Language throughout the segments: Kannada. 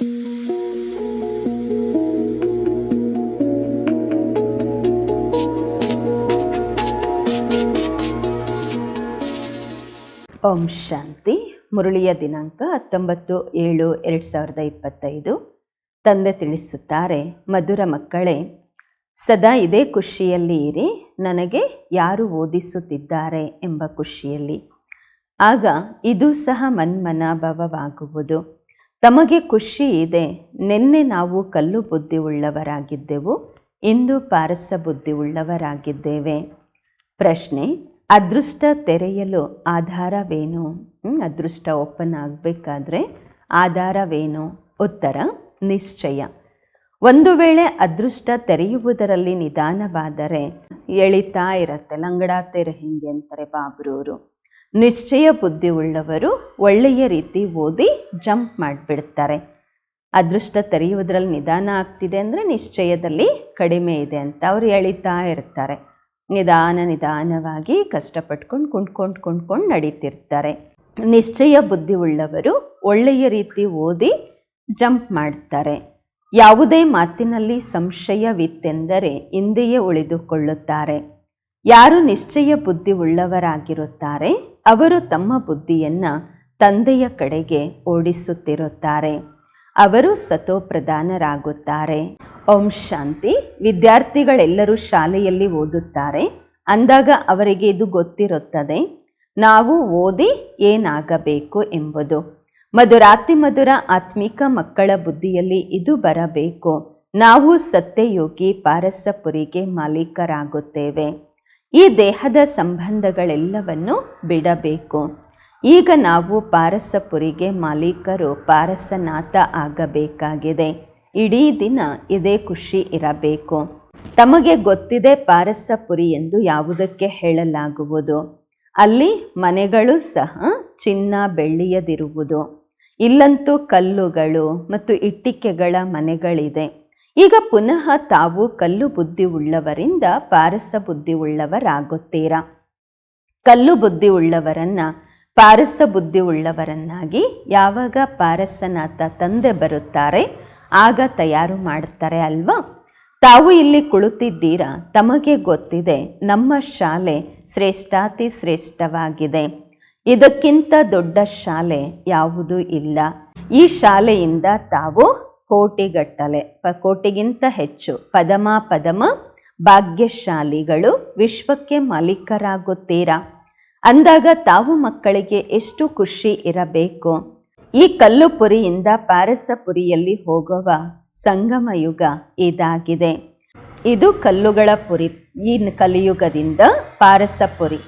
ಓಂ ಶಾಂತಿ. ಮುರಳಿಯ ದಿನಾಂಕ ಹತ್ತೊಂಬತ್ತು ಏಳು ಎರಡು ಸಾವಿರದ ಇಪ್ಪತ್ತೈದು. ತಂದೆ ತಿಳಿಸುತ್ತಾರೆ, ಮಧುರ ಮಕ್ಕಳೇ, ಸದಾ ಇದೇ ಖುಷಿಯಲ್ಲಿ ಇರಿ, ನನಗೆ ಯಾರು ಓದಿಸುತ್ತಿದ್ದಾರೆ? ಎಂಬ ಖುಷಿಯಲ್ಲಿ. ಆಗ ಇದು ಸಹ ಮನ್ಮನಾಭವವಾಗುವುದು. ತಮಗೆ ಖುಷಿ ಇದೆ. ನಿನ್ನೆ ನಾವು ಕಲ್ಲು ಬುದ್ಧಿ ಉಳ್ಳವರಾಗಿದ್ದೆವು ಇಂದು ಪಾರಸ ಬುದ್ಧಿ ಉಳ್ಳವರಾಗಿದ್ದೇವೆ ಪ್ರಶ್ನೆ, ಅದೃಷ್ಟ ತೆರೆಯಲು ಆಧಾರವೇನು? ಅದೃಷ್ಟ ಓಪನ್ ಆಗಬೇಕಾದ್ರೆ ಆಧಾರವೇನು? ಉತ್ತರ, ನಿಶ್ಚಯ. ಒಂದು ವೇಳೆ ಅದೃಷ್ಟ ತೆರೆಯುವುದರಲ್ಲಿ ನಿಧಾನವಾದರೆ ಎಳಿತಾ ಇರತ್ತೆ ಲಂಗಡ ತೆರೆ ಹಿಂಗೆ ಅಂತಾರೆ ಬಾಬ್ರೂರು. ನಿಶ್ಚಯ ಬುದ್ಧಿ ಉಳ್ಳವರು ಒಳ್ಳೆಯ ರೀತಿ ಓದಿ ಜಂಪ್ ಮಾಡಿಬಿಡ್ತಾರೆ. ಅದೃಷ್ಟ ತೆರೆಯುವುದರಲ್ಲಿ ನಿಧಾನ ಆಗ್ತಿದೆ ಅಂದರೆ ನಿಶ್ಚಯದಲ್ಲಿ ಕಡಿಮೆ ಇದೆ ಅಂತ ಅವ್ರು ಎಳಿತಾ ಇರ್ತಾರೆ. ನಿಧಾನ ನಿಧಾನವಾಗಿ ಕಷ್ಟಪಟ್ಕೊಂಡು ಕುಂಡ್ಕೊಂಡು ಕುಂಡ್ಕೊಂಡು ನಡೀತಿರ್ತಾರೆ. ನಿಶ್ಚಯ ಬುದ್ಧಿ ಉಳ್ಳವರು ಒಳ್ಳೆಯ ರೀತಿ ಓದಿ ಜಂಪ್ ಮಾಡ್ತಾರೆ. ಯಾವುದೇ ಮಾತಿನಲ್ಲಿ ಸಂಶಯವಿತ್ತೆಂದರೆ ಹಿಂದೆಯೇ ಉಳಿದುಕೊಳ್ಳುತ್ತಾರೆ. ಯಾರು ನಿಶ್ಚಯ ಬುದ್ಧಿ ಉಳ್ಳವರಾಗಿರುತ್ತಾರೆ ಅವರು ತಮ್ಮ ಬುದ್ಧಿಯನ್ನು ತಂದೆಯ ಕಡೆಗೆ ಓಡಿಸುತ್ತಿರುತ್ತಾರೆ. ಅವರು ಸತೋಪ್ರಧಾನರಾಗುತ್ತಾರೆ ಓಂ ಶಾಂತಿ. ವಿದ್ಯಾರ್ಥಿಗಳೆಲ್ಲರೂ ಶಾಲೆಯಲ್ಲಿ ಓದುತ್ತಾರೆ. ಅಂದಾಗ ಅವರಿಗೆ ಇದು ಗೊತ್ತಿರುತ್ತದೆ, ನಾವು ಓದಿ ಏನಾಗಬೇಕು ಎಂಬುದು. ಮಧುರಾತಿ ಮಧುರ ಆತ್ಮಿಕ ಮಕ್ಕಳ ಬುದ್ಧಿಯಲ್ಲಿ ಇದು ಬರಬೇಕು. ನಾವು ಸತ್ಯಯೋಗಿ ಪಾರಸಪುರಿಗೆ ಮಾಲೀಕರಾಗುತ್ತೇವೆ. ಈ ದೇಹದ ಸಂಬಂಧಗಳೆಲ್ಲವನ್ನು ಬಿಡಬೇಕು. ಈಗ ನಾವು ಪಾರಸಪುರಿಗೆ ಮಾಲೀಕರು ಪಾರಸನಾಥ ಆಗಬೇಕಾಗಿದೆ. ಇಡೀ ದಿನ ಇದೇ ಖುಷಿ ಇರಬೇಕು. ತಮಗೆ ಗೊತ್ತಿದೆ ಪಾರಸಪುರಿ ಎಂದು ಯಾವುದಕ್ಕೆ ಹೇಳಲಾಗುವುದು. ಅಲ್ಲಿ ಮನೆಗಳು ಸಹ ಚಿನ್ನ ಬೆಳ್ಳಿಯದಿರುವುದು. ಇಲ್ಲಂತೂ ಕಲ್ಲುಗಳು ಮತ್ತು ಇಟ್ಟಿಕೆಗಳ ಮನೆಗಳಿದೆ. ಈಗ ಪುನಃ ತಾವು ಕಲ್ಲು ಬುದ್ಧಿ ಉಳ್ಳವರಿಂದ ಪಾರಸ ಬುದ್ಧಿ ಉಳ್ಳವರಾಗುತ್ತೀರಾ? ಕಲ್ಲು ಬುದ್ಧಿ ಉಳ್ಳವರನ್ನ, ಪಾರಸ ಬುದ್ಧಿ ಉಳ್ಳವರನ್ನಾಗಿ ಯಾವಾಗ ಪಾರಸನಾಥ ತಂದೆ ಬರುತ್ತಾರೆ, ಆಗ ತಯಾರು ಮಾಡುತ್ತಾರೆ ಅಲ್ವಾ? ತಾವು ಇಲ್ಲಿ ಕುಳಿತಿದ್ದೀರಾ? ತಮಗೆ ಗೊತ್ತಿದೆ, ನಮ್ಮ ಶಾಲೆ ಶ್ರೇಷ್ಠಾತಿ ಶ್ರೇಷ್ಠವಾಗಿದೆ. ಇದಕ್ಕಿಂತ ದೊಡ್ಡ ಶಾಲೆ ಯಾವುದೂ ಇಲ್ಲ. ಈ ಶಾಲೆಯಿಂದ ತಾವು ಕೋಟಿಗಟ್ಟಲೆ, ಪ, ಕೋಟಿಗಿಂತ ಹೆಚ್ಚು, ಪದಮ ಪದಮ ಭಾಗ್ಯಶಾಲಿಗಳು ವಿಶ್ವಕ್ಕೆ ಮಾಲೀಕರಾಗುತ್ತೀರಾ? ಅಂದಾಗ ತಾವು ಮಕ್ಕಳಿಗೆ ಎಷ್ಟು ಖುಷಿ ಇರಬೇಕು? ಈ ಕಲ್ಲುಪುರಿಯಿಂದ ಪಾರಸಪುರಿಯಲ್ಲಿ ಹೋಗುವ ಸಂಗಮ ಯುಗ ಇದಾಗಿದೆ. ಇದು ಕಲ್ಲುಗಳ ಪುರಿ, ಈ ಕಲಿಯುಗದಿಂದ ಪಾರಸಪುರಿ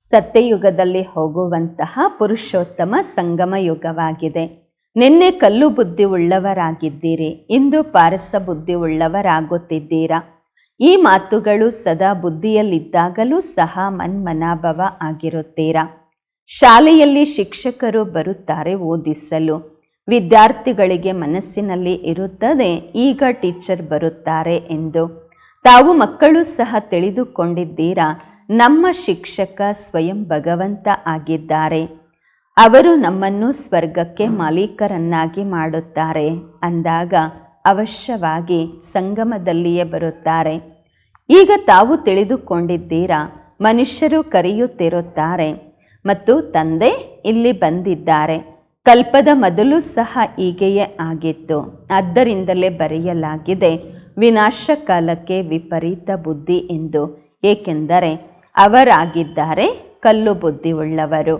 ಸತ್ಯಯುಗದಲ್ಲಿ ಹೋಗುವಂತಹ ಪುರುಷೋತ್ತಮ ಸಂಗಮ ಯುಗವಾಗಿದೆ. ನಿನ್ನೆ ಕಲ್ಲು ಬುದ್ಧಿ ಉಳ್ಳವರಾಗಿದ್ದೀರಿ ಇಂದು ಪಾರಸ ಬುದ್ಧಿ ಉಳ್ಳವರಾಗುತ್ತಿದ್ದೀರಾ ಈ ಮಾತುಗಳು ಸದಾ ಬುದ್ಧಿಯಲ್ಲಿದ್ದಾಗಲೂ ಸಹ ಮನ್ಮನಾಭವ ಆಗಿರುತ್ತೀರಾ? ಶಾಲೆಯಲ್ಲಿ ಶಿಕ್ಷಕರು ಬರುತ್ತಾರೆ ಓದಿಸಲು. ವಿದ್ಯಾರ್ಥಿಗಳಿಗೆ ಮನಸ್ಸಿನಲ್ಲಿ ಇರುತ್ತದೆ, ಈಗ ಟೀಚರ್ ಬರುತ್ತಾರೆ ಎಂದು. ತಾವು ಮಕ್ಕಳು ಸಹ ತಿಳಿದುಕೊಂಡಿದ್ದೀರಾ, ನಮ್ಮ ಶಿಕ್ಷಕ ಸ್ವಯಂ ಭಗವಂತ ಆಗಿದ್ದಾರೆ. ಅವರು ನಮ್ಮನ್ನು ಸ್ವರ್ಗಕ್ಕೆ ಮಾಲೀಕರನ್ನಾಗಿ ಮಾಡುತ್ತಾರೆ. ಅಂದಾಗ ಅವಶ್ಯವಾಗಿ ಸಂಗಮದಲ್ಲಿಯೇ ಬರುತ್ತಾರೆ. ಈಗ ತಾವು ತಿಳಿದುಕೊಂಡಿದ್ದೀರಾ, ಮನುಷ್ಯರು ಕರೆಯುತ್ತಿರುತ್ತಾರೆ ಮತ್ತು ತಂದೆ ಇಲ್ಲಿ ಬಂದಿದ್ದಾರೆ. ಕಲ್ಪದ ಮೊದಲು ಸಹ ಹೀಗೆಯೇ ಆಗಿತ್ತು. ಆದ್ದರಿಂದಲೇ ಬರೆಯಲಾಗಿದೆ ವಿನಾಶ ಕಾಲಕ್ಕೆ ವಿಪರೀತ ಬುದ್ಧಿ ಎಂದು, ಏಕೆಂದರೆ ಅವರಾಗಿದ್ದಾರೆ ಕಲ್ಲು ಬುದ್ಧಿ ಉಳ್ಳವರು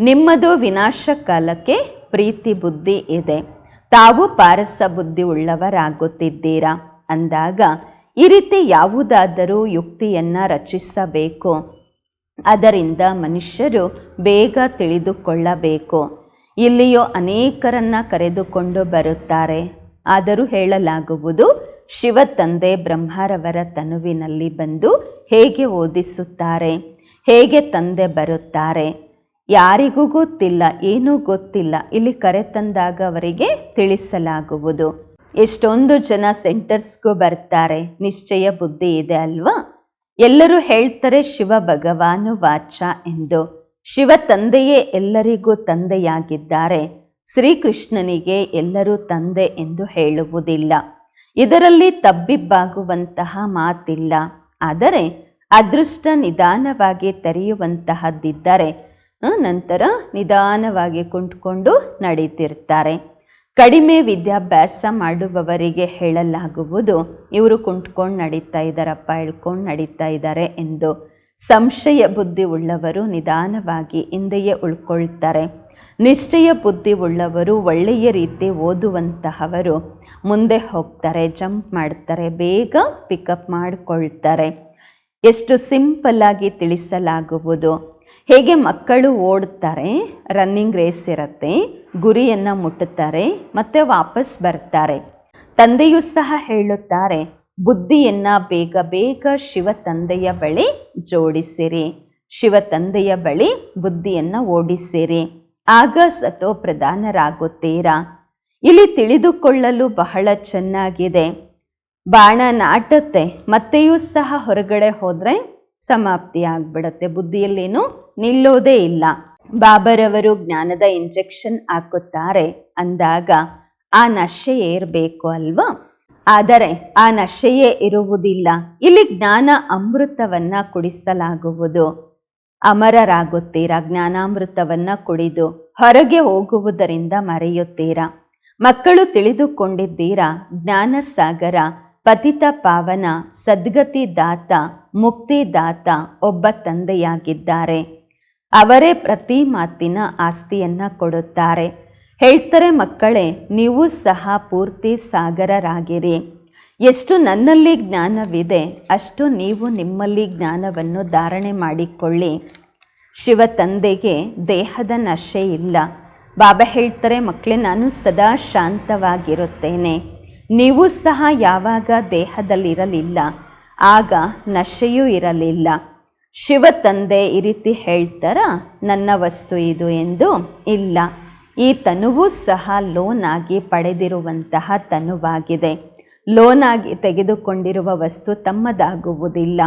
ನಿಮ್ಮದು ವಿನಾಶ ಕಾಲಕ್ಕೆ ಪ್ರೀತಿ ಬುದ್ಧಿ ಇದೆ. ತಾವು ಪಾರಸ ಬುದ್ಧಿ ಉಳ್ಳವರಾಗುತ್ತಿದ್ದೀರಾ? ಅಂದಾಗ, ಈ ರೀತಿ ಯಾವುದಾದರೂ ಯುಕ್ತಿಯನ್ನು ರಚಿಸಬೇಕು. ಅದರಿಂದ ಮನುಷ್ಯರು ಬೇಗ ತಿಳಿದುಕೊಳ್ಳಬೇಕು. ಇಲ್ಲಿಯೂ ಅನೇಕರನ್ನ ಕರೆದುಕೊಂಡು ಬರುತ್ತಾರೆ. ಆದರೂ ಹೇಳಲಾಗುವುದು, ಶಿವ ತಂದೆ ಬ್ರಹ್ಮರವರ ತನುವಿನಲ್ಲಿ ಬಂದು ಹೇಗೆ ಓದಿಸುತ್ತಾರೆ? ಹೇಗೆ ತಂದೆ ಬರುತ್ತಾರೆ? ಯಾರಿಗೂ ಗೊತ್ತಿಲ್ಲ, ಏನೂ ಗೊತ್ತಿಲ್ಲ. ಇಲ್ಲಿ ಕರೆ ತಂದಾಗ ಅವರಿಗೆ ತಿಳಿಸಲಾಗುವುದು. ಎಷ್ಟೊಂದು ಜನ ಸೆಂಟರ್ಸ್ಗೂ ಬರ್ತಾರೆ. ನಿಶ್ಚಯ ಬುದ್ಧಿ ಇದೆ ಅಲ್ವಾ? ಎಲ್ಲರೂ ಹೇಳ್ತಾರೆ, ಶಿವ ಭಗವಾನು ವಾಚ ಎಂದು. ಶಿವ ತಂದೆಯೇ ಎಲ್ಲರಿಗೂ ತಂದೆಯಾಗಿದ್ದಾರೆ. ಶ್ರೀಕೃಷ್ಣನಿಗೆ ಎಲ್ಲರೂ ತಂದೆ ಎಂದು ಹೇಳುವುದಿಲ್ಲ. ಇದರಲ್ಲಿ ತಬ್ಬಿಬ್ಬಾಗುವಂತಹ ಮಾತಿಲ್ಲ. ಆದರೆ, ಅದೃಷ್ಟ ನಿಧಾನವಾಗಿ ತೆರೆಯುವಂತಹದ್ದಿದ್ದರೆ ನಂತರ ನಿಧಾನವಾಗಿ ಕುಂತ್ಕೊಂಡು ನಡೀತಿರ್ತಾರೆ. ಕಡಿಮೆ ವಿದ್ಯಾಭ್ಯಾಸ ಮಾಡುವವರಿಗೆ ಹೇಳಲಾಗುವುದು, ಇವರು ಕುಂತ್ಕೊಂಡು ನಡೀತಾ ಇದ್ದಾರಪ್ಪ, ಹೇಳ್ಕೊಂಡು ನಡೀತಾ ಇದ್ದಾರೆ ಎಂದು. ಸಂಶಯ ಬುದ್ಧಿ ಉಳ್ಳವರು ನಿಧಾನವಾಗಿ ಹಿಂದೆಯೇ ಉಳ್ಕೊಳ್ತಾರೆ. ನಿಶ್ಚಯ ಬುದ್ಧಿ ಉಳ್ಳವರು ಒಳ್ಳೆಯ ರೀತಿ ಓದುವಂತಹವರು ಮುಂದೆ ಹೋಗ್ತಾರೆ, ಜಂಪ್ ಮಾಡ್ತಾರೆ, ಬೇಗ ಪಿಕಪ್ ಮಾಡಿಕೊಳ್ತಾರೆ. ಎಷ್ಟು ಸಿಂಪಲ್ಲಾಗಿ ತಿಳಿಸಲಾಗುವುದು. ಹೇಗೆ ಮಕ್ಕಳು ಓಡುತ್ತಾರೆ ರನ್ನಿಂಗ್ ರೇಸ್ ಇರುತ್ತೆ, ಗುರಿಯನ್ನು ಮುಟ್ಟುತ್ತಾರೆ, ಮತ್ತೆ ವಾಪಸ್ ಬರ್ತಾರೆ. ತಂದೆಯೂ ಸಹ ಹೇಳುತ್ತಾರೆ, ಬುದ್ಧಿಯನ್ನು ಬೇಗ ಬೇಗ ಶಿವ ತಂದೆಯ ಬಳಿ ಜೋಡಿಸಿರಿ, ಶಿವ ತಂದೆಯ ಬಳಿ ಬುದ್ಧಿಯನ್ನು ಓಡಿಸಿರಿ, ಆಗ ಸತೋ ಪ್ರಧಾನರಾಗುತ್ತೀರಾ? ಇಲ್ಲಿ ತಿಳಿದುಕೊಳ್ಳಲು ಬಹಳ ಚೆನ್ನಾಗಿದೆ. ಬಾಣ ನಾಟುತ್ತೆ, ಮತ್ತೆಯೂ ಸಹ ಹೊರಗಡೆ ಹೋದರೆ ಸಮಾಪ್ತಿ ಆಗ್ಬಿಡತ್ತೆ ಬುದ್ಧಿಯಲ್ಲೇನು ನಿಲ್ಲೋದೇ ಇಲ್ಲ. ಬಾಬರವರು ಜ್ಞಾನದ ಇಂಜೆಕ್ಷನ್ ಹಾಕುತ್ತಾರೆ. ಅಂದಾಗ ಆ ನಶೆ ಏರಬೇಕು ಅಲ್ವಾ? ಆದರೆ ಆ ನಶೆಯೇ ಇರುವುದಿಲ್ಲ. ಇಲ್ಲಿ ಜ್ಞಾನ ಅಮೃತವನ್ನ ಕುಡಿಸಲಾಗುವುದು. ಅಮರರಾಗುತ್ತೀರಾ ಜ್ಞಾನಾಮೃತವನ್ನ ಕುಡಿದು? ಹೊರಗೆ ಹೋಗುವುದರಿಂದ ಮರೆಯುತ್ತೀರಾ? ಮಕ್ಕಳು ತಿಳಿದುಕೊಂಡಿದ್ದೀರಾ? ಜ್ಞಾನ ಸಾಗರ ಪತಿತ ಪಾವನ, ಸದ್ಗತಿ ದಾತ ಮುಕ್ತಿದಾತ ಒಬ್ಬ ತಂದೆಯಾಗಿದ್ದಾರೆ. ಅವರೇ ಪ್ರತಿ ಮಾತಿನ ಆಸ್ತಿಯನ್ನು ಕೊಡುತ್ತಾರೆ. ಹೇಳ್ತಾರೆ, ಮಕ್ಕಳೇ, ನೀವು ಸಹ ಪೂರ್ತಿ ಸಾಗರರಾಗಿರಿ. ಎಷ್ಟು ನನ್ನಲ್ಲಿ ಜ್ಞಾನವಿದೆ, ಅಷ್ಟು ನೀವು ನಿಮ್ಮಲ್ಲಿ ಜ್ಞಾನವನ್ನು ಧಾರಣೆ ಮಾಡಿಕೊಳ್ಳಿ. ಶಿವ ತಂದೆಗೆ ದೇಹದ ನಶೆ ಇಲ್ಲ. ಬಾಬಾ ಹೇಳ್ತಾರೆ, ಮಕ್ಕಳೇ, ನಾನು ಸದಾ ಶಾಂತವಾಗಿರುತ್ತೇನೆ. ನೀವು ಸಹ ಯಾವಾಗ ದೇಹದಲ್ಲಿರಲಿಲ್ಲ ಆಗ ನಶೆಯೂ ಇರಲಿಲ್ಲ. ಶಿವ ತಂದೆ ಈ ರೀತಿ ಹೇಳ್ತಾರ, ನನ್ನ ವಸ್ತು ಇದು ಎಂದು ಇಲ್ಲ. ಈ ತನುವೂ ಸಹ ಲೋನ್ ಆಗಿ ಪಡೆದಿರುವಂತಹ ತನುವಾಗಿದೆ. ಲೋನ್ ಆಗಿ ತೆಗೆದುಕೊಂಡಿರುವ ವಸ್ತು ತಮ್ಮದಾಗುವುದಿಲ್ಲ.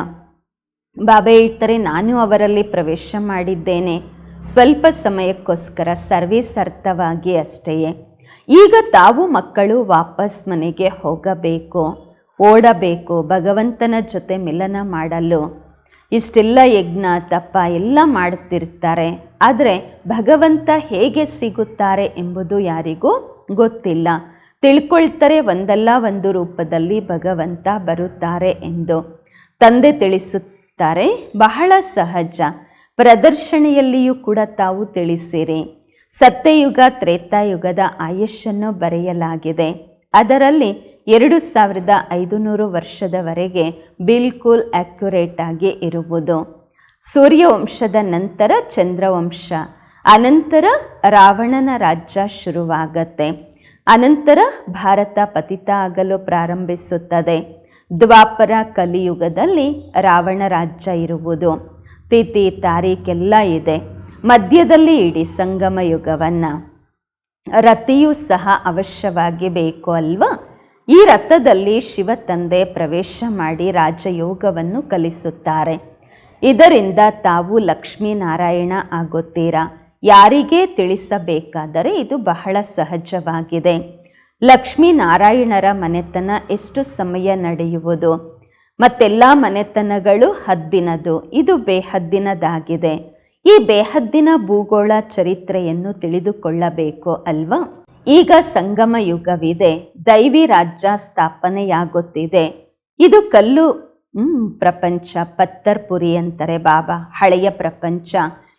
ಬಾಬೆ ಹೇಳ್ತಾರೆ ನಾನು ಅವರಲ್ಲಿ ಪ್ರವೇಶ ಮಾಡಿದ್ದೇನೆ. ಸ್ವಲ್ಪ ಸಮಯಕ್ಕೋಸ್ಕರ ಸರ್ವೀಸ್ ಅರ್ಥವಾಗಿ ಅಷ್ಟೆಯೇ. ಈಗ ತಾವು ಮಕ್ಕಳು ವಾಪಸ್ ಮನೆಗೆ ಹೋಗಬೇಕು. ಓಡಬೇಕು, ಭಗವಂತನ ಜೊತೆ ಮಿಲನ ಮಾಡಲು. ಇಷ್ಟೆಲ್ಲ ಯಜ್ಞ ತಪ್ಪ ಎಲ್ಲ ಮಾಡುತ್ತಿರ್ತಾರೆ ಆದರೆ ಭಗವಂತ ಹೇಗೆ ಸಿಗುತ್ತಾರೆ ಎಂಬುದು ಯಾರಿಗೂ ಗೊತ್ತಿಲ್ಲ. ತಿಳ್ಕೊಳ್ತಾರೆ ಒಂದಲ್ಲ ಒಂದು ರೂಪದಲ್ಲಿ ಭಗವಂತ ಬರುತ್ತಾರೆ ಎಂದು. ತಂದೆ ತಿಳಿಸುತ್ತಾರೆ, ಬಹಳ ಸಹಜ. ಪ್ರದರ್ಶನೆಯಲ್ಲಿಯೂ ಕೂಡ ತಾವು ತಿಳಿಸಿರಿ. ಸತ್ಯಯುಗ, ತ್ರೇತಾಯುಗದ ಆಯುಷನ್ನು ಬರೆಯಲಾಗಿದೆ. ಅದರಲ್ಲಿ ಎರಡು ಸಾವಿರದ ಐದುನೂರು ವರ್ಷದವರೆಗೆ ಬಿಲ್ಕುಲ್ ಆಗಿ ಇರುವುದು. ಸೂರ್ಯವಂಶದ ನಂತರ ಚಂದ್ರವಂಶ, ಅನಂತರ ರಾವಣನ ರಾಜ್ಯ ಶುರುವಾಗತ್ತೆ. ಅನಂತರ ಭಾರತ ಪತಿತ ಆಗಲು ಪ್ರಾರಂಭಿಸುತ್ತದೆ. ದ್ವಾಪರ ಕಲಿಯುಗದಲ್ಲಿ ರಾವಣ ರಾಜ್ಯ ಇರುವುದು. ತಿಥಿ ತಾರೀಖೆಲ್ಲ ಇದೆ. ಮಧ್ಯದಲ್ಲಿ ಇಡೀ ಸಂಗಮ ಯುಗವನ್ನು ರತಿಯೂ ಸಹ ಅವಶ್ಯವಾಗಿ ಬೇಕು ಅಲ್ವಾ? ಈ ರಥದಲ್ಲಿ ಶಿವ ತಂದೆ ಪ್ರವೇಶ ಮಾಡಿ ರಾಜಯೋಗವನ್ನು ಕಲಿಸುತ್ತಾರೆ. ಇದರಿಂದ ತಾವು ಲಕ್ಷ್ಮೀನಾರಾಯಣ ಆಗುತ್ತೀರಾ? ಯಾರಿಗೇ ತಿಳಿಸಬೇಕಾದರೆ ಇದು ಬಹಳ ಸಹಜವಾಗಿದೆ. ಲಕ್ಷ್ಮೀನಾರಾಯಣರ ಮನೆತನ ಎಷ್ಟು ಸಮಯ ನಡೆಯುವುದು? ಮತ್ತೆಲ್ಲ ಮನೆತನಗಳು ಹದ್ದಿನದು. ಇದು ಬೇಹದ್ದಿನದಾಗಿದೆ. ಈ ಬೇಹದ್ದಿನ ಭೂಗೋಳ ಚರಿತ್ರೆಯನ್ನು ತಿಳಿದುಕೊಳ್ಳಬೇಕು ಅಲ್ವಾ? ಈಗ ಸಂಗಮ ಯುಗವಿದೆ, ದೈವಿ ರಾಜ್ಯ ಸ್ಥಾಪನೆಯಾಗುತ್ತಿದೆ. ಇದು ಕಲ್ಲು ಪ್ರಪಂಚ, ಪತ್ತರ್ಪುರಿ ಅಂತಾರೆ ಬಾಬಾ. ಹಳೆಯ ಪ್ರಪಂಚ,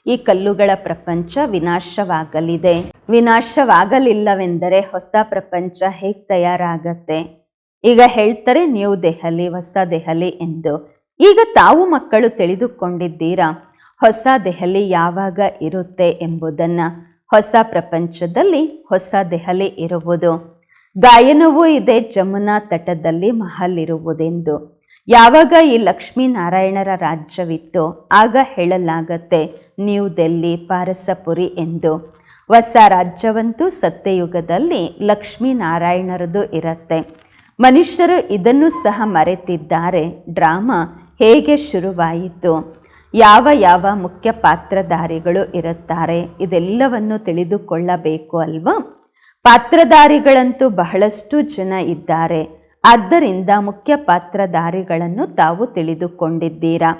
ಈ ಕಲ್ಲುಗಳ ಪ್ರಪಂಚ ವಿನಾಶವಾಗಲಿದೆ. ವಿನಾಶವಾಗಲಿಲ್ಲವೆಂದರೆ ಹೊಸ ಪ್ರಪಂಚ ಹೇಗೆ ತಯಾರಾಗತ್ತೆ? ಈಗ ಹೇಳ್ತಾರೆ, ನ್ಯೂ ದೆಹಲಿ, ಹೊಸ ದೆಹಲಿ ಎಂದು. ಈಗ ತಾವು ಮಕ್ಕಳು ತಿಳಿದುಕೊಂಡಿದ್ದೀರಾ, ಹೊಸ ದೆಹಲಿ ಯಾವಾಗ ಇರುತ್ತೆ ಎಂಬುದನ್ನು. ಹೊಸ ಪ್ರಪಂಚದಲ್ಲಿ ಹೊಸ ದೆಹಲಿ ಇರುವುದು. ಗಾಯನವೂ ಇದೆ, ಜಮುನಾ ತಟದಲ್ಲಿ ಮಹಲ್ ಇರುವುದೆಂದು ಯಾವಾಗ ಈ ಲಕ್ಷ್ಮೀನಾರಾಯಣರ ರಾಜ್ಯವಿತ್ತು, ಆಗ ಹೇಳಲಾಗತ್ತೆ ನ್ಯೂ ದೆಲ್ಲಿ, ಪಾರಸಪುರಿ ಎಂದು. ಹೊಸ ರಾಜ್ಯವಂತೂ ಸತ್ಯಯುಗದಲ್ಲಿ ಲಕ್ಷ್ಮೀನಾರಾಯಣರದು ಇರತ್ತೆ. ಮನುಷ್ಯರು ಇದನ್ನು ಸಹ ಮರೆತಿದ್ದಾರೆ. ಡ್ರಾಮಾ ಹೇಗೆ ಶುರುವಾಯಿತು? ಯಾವ ಯಾವ ಮುಖ್ಯ ಪಾತ್ರಧಾರಿಗಳು ಇರುತ್ತಾರೆ ಇದೆಲ್ಲವನ್ನು ತಿಳಿದುಕೊಳ್ಳಬೇಕು ಅಲ್ವಾ? ಪಾತ್ರಧಾರಿಗಳಂತೂ ಬಹಳಷ್ಟು ಜನ ಇದ್ದಾರೆ. ಆದ್ದರಿಂದ ಮುಖ್ಯ ಪಾತ್ರಧಾರಿಗಳನ್ನು ತಾವು ತಿಳಿದುಕೊಂಡಿದ್ದೀರಾ?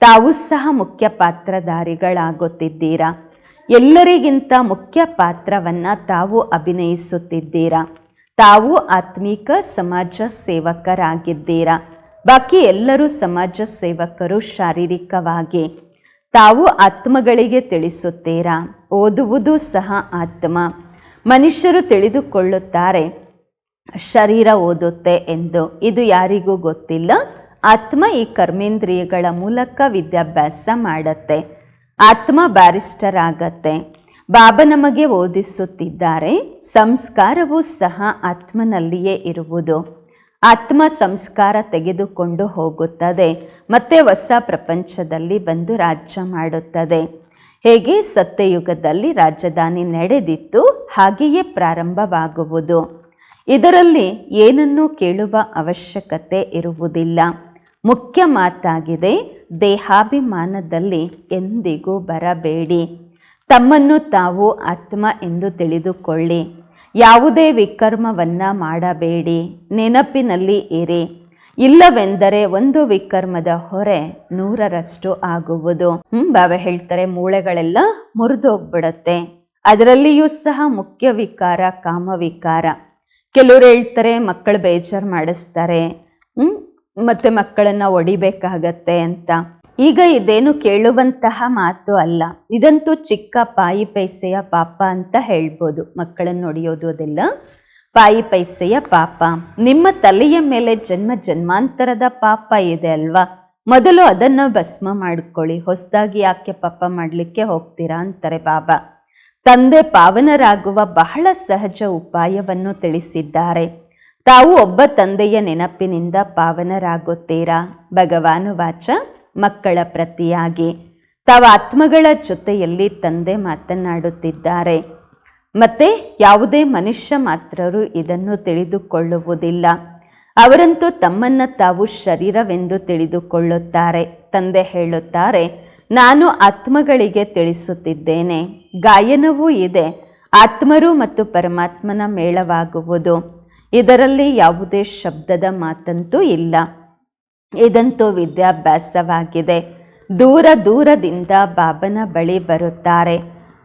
ತಾವು ಸಹ ಮುಖ್ಯ ಪಾತ್ರಧಾರಿಗಳಾಗುತ್ತಿದ್ದೀರಾ? ಎಲ್ಲರಿಗಿಂತ ಮುಖ್ಯ ಪಾತ್ರವನ್ನು ತಾವು ಅಭಿನಯಿಸುತ್ತಿದ್ದೀರಾ? ತಾವು ಆತ್ಮಿಕ ಸಮಾಜ ಸೇವಕರಾಗಿದ್ದೀರಾ? ಬಾಕಿ ಎಲ್ಲರೂ ಸಮಾಜ ಸೇವಕರು ಶಾರೀರಿಕವಾಗಿ. ತಾವು ಆತ್ಮಗಳಿಗೆ ತಿಳಿಸುತ್ತೀರಾ? ಓದುವುದು ಸಹ ಆತ್ಮ. ಮನುಷ್ಯರು ತಿಳಿದುಕೊಳ್ಳುತ್ತಾರೆ, ಶರೀರ ಓದುತ್ತೆ ಎಂದು. ಇದು ಯಾರಿಗೂ ಗೊತ್ತಿಲ್ಲ. ಆತ್ಮ ಈ ಕರ್ಮೇಂದ್ರಿಯಗಳ ಮೂಲಕ ವಿದ್ಯಾಭ್ಯಾಸ ಮಾಡತ್ತೆ. ಆತ್ಮ ಬ್ಯಾರಿಸ್ಟರ್ ಆಗತ್ತೆ ಬಾಬಾ ನಮಗೆ ಓದಿಸುತ್ತಿದ್ದಾರೆ. ಸಂಸ್ಕಾರವೂ ಸಹ ಆತ್ಮನಲ್ಲಿಯೇ ಇರುವುದು. ಆತ್ಮ ಸಂಸ್ಕಾರ ತೆಗೆದುಕೊಂಡು ಹೋಗುತ್ತದೆ. ಮತ್ತೆ ಹೊಸ ಪ್ರಪಂಚದಲ್ಲಿ ಬಂದು ರಾಜ್ಯ ಮಾಡುತ್ತದೆ. ಹೇಗೆ ಸತ್ಯಯುಗದಲ್ಲಿ ರಾಜಧಾನಿ ನಡೆದಿತ್ತು ಹಾಗೆಯೇ ಪ್ರಾರಂಭವಾಗುವುದು. ಇದರಲ್ಲಿ ಏನನ್ನೂ ಕೇಳುವ ಅವಶ್ಯಕತೆ ಇರುವುದಿಲ್ಲ. ಮುಖ್ಯ ಮಾತಾಗಿದೆ, ದೇಹಾಭಿಮಾನದಲ್ಲಿ ಎಂದಿಗೂ ಬರಬೇಡಿ. ತಮ್ಮನ್ನು ತಾವು ಆತ್ಮ ಎಂದು ತಿಳಿದುಕೊಳ್ಳಿ. ಯಾವುದೇ ವಿಕರ್ಮವನ್ನು ಮಾಡಬೇಡಿ, ನೆನಪಿನಲ್ಲಿ ಇರಿ. ಇಲ್ಲವೆಂದರೆ ಒಂದು ವಿಕರ್ಮದ ಹೊರೆ ನೂರರಷ್ಟು ಆಗುವುದು. ಬಾಬಾ ಹೇಳ್ತಾರೆ ಮೂಳೆಗಳೆಲ್ಲ ಮುರಿದೋಗ್ಬಿಡತ್ತೆ. ಅದರಲ್ಲಿಯೂ ಸಹ ಮುಖ್ಯ ವಿಕಾರ ಕಾಮವಿಕಾರ ಕೆಲವರು ಹೇಳ್ತಾರೆ ಮಕ್ಕಳು ಬೇಜಾರು ಮಾಡಿಸ್ತಾರೆ. ಮತ್ತು ಮಕ್ಕಳನ್ನ ಹೊಡಿಬೇಕಾಗತ್ತೆ ಅಂತ. ಈಗ ಇದೇನು ಕೇಳುವಂತಹ ಮಾತು ಅಲ್ಲ. ಇದಂತೂ ಚಿಕ್ಕ ಪಾಯಿ ಪೈಸೆಯ ಪಾಪ ಅಂತ ಹೇಳ್ಬೋದು. ಮಕ್ಕಳನ್ನು ನೋಡಿಯೋದು ಅದೆಲ್ಲ. ಪಾಯಿ ಪೈಸೆಯ ಪಾಪ. ನಿಮ್ಮ ತಲೆಯ ಮೇಲೆ ಜನ್ಮ ಜನ್ಮಾಂತರದ ಪಾಪ ಇದೆ ಅಲ್ವಾ? ಮೊದಲು ಅದನ್ನ ಭಸ್ಮ ಮಾಡ್ಕೊಳ್ಳಿ. ಹೊಸದಾಗಿ ಯಾಕೆ ಪಾಪ ಮಾಡಲಿಕ್ಕೆ ಹೋಗ್ತೀರಾ ಅಂತಾರೆ ಬಾಬಾ. ತಂದೆ ಪಾವನರಾಗುವ ಬಹಳ ಸಹಜ ಉಪಾಯವನ್ನು ತಿಳಿಸಿದ್ದಾರೆ. ತಾವು ಒಬ್ಬ ತಂದೆಯ ನೆನಪಿನಿಂದ ಪಾವನರಾಗುತ್ತೀರಾ? ಭಗವಾನು ವಾಚ ಮಕ್ಕಳ ಪ್ರತಿಯಾಗಿ. ತಾವು ಆತ್ಮಗಳ ಜೊತೆಯಲ್ಲಿ ತಂದೆ ಮಾತನಾಡುತ್ತಿದ್ದಾರೆ. ಮತ್ತೆ ಯಾವುದೇ ಮನುಷ್ಯ ಮಾತ್ರರು ಇದನ್ನು ತಿಳಿದುಕೊಳ್ಳುವುದಿಲ್ಲ. ಅವರಂತೂ ತಮ್ಮನ್ನ ತಾವು ಶರೀರವೆಂದು ತಿಳಿದುಕೊಳ್ಳುತ್ತಾರೆ. ತಂದೆ ಹೇಳುತ್ತಾರೆ, ನಾನು ಆತ್ಮಗಳಿಗೆ ತಿಳಿಸುತ್ತಿದ್ದೇನೆ. ಗಾಯನವೂ ಇದೆ. ಆತ್ಮರು ಮತ್ತು ಪರಮಾತ್ಮನ ಮೇಳವಾಗುವುದು. ಇದರಲ್ಲಿ ಯಾವುದೇ ಶಬ್ದದ ಮಾತಂತೂ ಇಲ್ಲ. ಇದಂತೂ ವಿದ್ಯಾಭ್ಯಾಸವಾಗಿದೆ. ದೂರ ದೂರದಿಂದ ಬಾಬನ ಬಳಿ ಬರುತ್ತಾರೆ.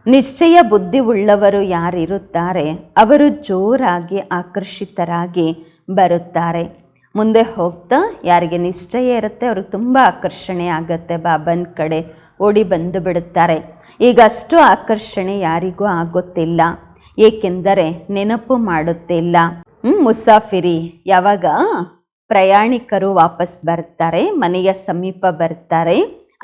ನಿಶ್ಚಯ ಬುದ್ಧಿ ಉಳ್ಳವರು ಯಾರಿರುತ್ತಾರೆ? ಅವರು ಜೋರಾಗಿ ಆಕರ್ಷಿತರಾಗಿ ಬರುತ್ತಾರೆ. ಮುಂದೆ ಹೋಗ್ತಾ ಯಾರಿಗೆ ನಿಶ್ಚಯ ಇರುತ್ತೆ ಅವ್ರಿಗೆ ತುಂಬ ಆಕರ್ಷಣೆ ಆಗುತ್ತೆ. ಬಾಬನ ಕಡೆ ಓಡಿ ಬಂದು ಬಿಡುತ್ತಾರೆ. ಈಗ ಅಷ್ಟು ಆಕರ್ಷಣೆ ಯಾರಿಗೂ ಆಗುತ್ತಿಲ್ಲ. ಏಕೆಂದರೆ ನೆನಪು ಮಾಡುತ್ತಿಲ್ಲ. ಮುಸಾಫಿರಿ, ಯಾವಾಗ? ಪ್ರಯಾಣಿಕರು ವಾಪಸ್ ಬರ್ತಾರೆ, ಮನೆಯ ಸಮೀಪ ಬರ್ತಾರೆ.